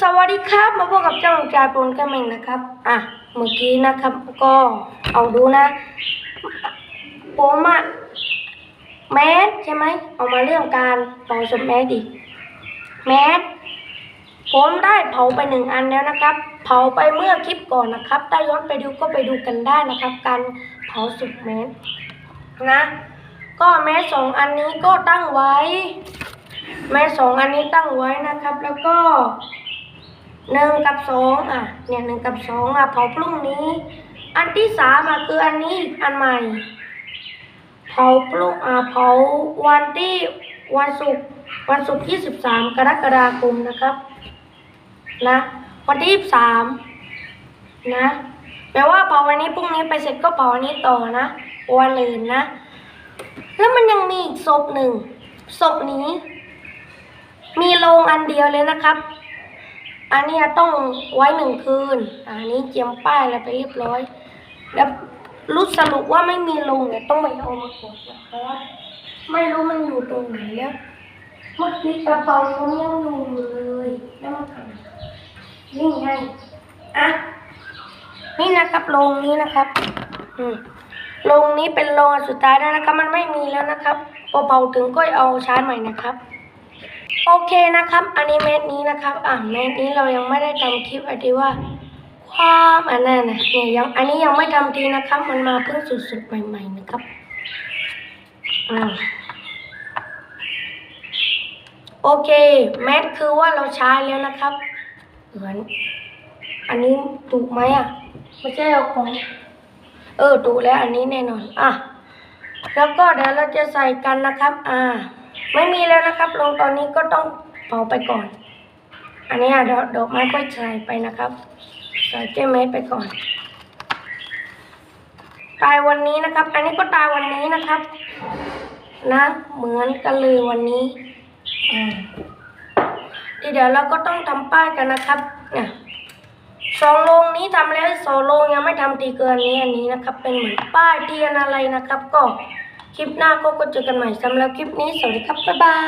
สวัสดีครับ มาพบกับเจ้าจายปนกันเองนะครับ อะ เมื่อกี้นะครับ ก็เอาดูนะผมอะแมสใช่ไหมเอามาเรื่องการเผาศพแมสดิแมสผมได้เผาไปหนึ่งอันแล้วนะครับ เผาไปเมื่อคลิปก่อนนะครับถ้าย้อนไปดูก็ไปดูกันได้นะครับ การเผาศพแมสนะ ก็แมสสองอันนี้ก็ตั้งไว้ แม่สองอันนี้ตั้งไว้นะครับ แล้วก็ หนึ่งกับสองอะเนี่ยหนึ่งกับสองอะเผาพรุ่งนี้ อันที่สามอะคืออันนี้อันใหม่เผาพรุ่งอ่าเผาวันที่วันศุกร์วันศุกร์ที่สิบสามกรกฎาคมนะครับนะวันที่สามนะแปลว่าเผาวันนี้พรุ่งนี้ไปเสร็จก็เผาวันนี้ต่อนะวันอื่นนะ แล้วมันยังมีอีกศพหนึ่งศพนี้ มีโรงอันเดียวเลยนะครับ อันนี้ต้องไว้หนึ่งคืน อันนี้เจียมป้ายอะไรไปเรียบร้อย แล้วรู้สรุปว่าไม่มีโรงเนี่ยต้องไปเอามากดนะครับไม่รู้มันอยู่ตรงไหนแล้วเมื่อกี้กระเป๋ามันยังอยู่เลยแล้วมันหายนี่ไงอะนี่นะครับโรงนี้นะครับ อืมโรงนี้เป็นโรงสุดท้ายแล้วนะครับ มันไม่มีแล้วนะครับพอเผาถึงก็เอาชาร์จใหม่นะครับ โอเคนะครับอันนี้เม็ดนี้นะครับ อะเม็ดนี้เรายังไม่ได้ทำคลิปอันที่ว่าความอันนั้นนะเนี่ยยังอันนี้ยังไม่ทำทีนะครับ มันมาเพิ่งสุดๆใหม่ ๆ นะครับอ่าโอเคแมทคือว่าเราใช้แล้วนะครับเหมือนอันนี้ถูกไหมอะไม่ใช่เอาของเออถูกแล้วอันนี้แน่นอน อะ แล้วก็เดี๋ยวเราจะใส่กันนะครับ อ่า ไม่มีแล้วนะครับ ลงตอนนี้ก็ต้องเผาไปก่อน อันนี้อะดอกดอกไม้ก็ใส่ไปนะครับใส่เจเม็ดไปก่อน ตายวันนี้นะครับ อันนี้ก็ตายวันนี้นะครับ นะ เหมือนกันเลยวันนี้อทีเดี๋ยวเราก็ต้องทำป้ายกันนะครับเนี่ยสองโรงนี้ทำแล้วสองโรงยังไม่ทำตีเกินนี้อันนี้นะครับ เป็นเหมือนป้ายเทียนอะไรนะครับ ก็ คลิปหน้าก็ก็เจอกันใหม่สำหรับคลิปนี้สวัสดีครับบ๊ายบาย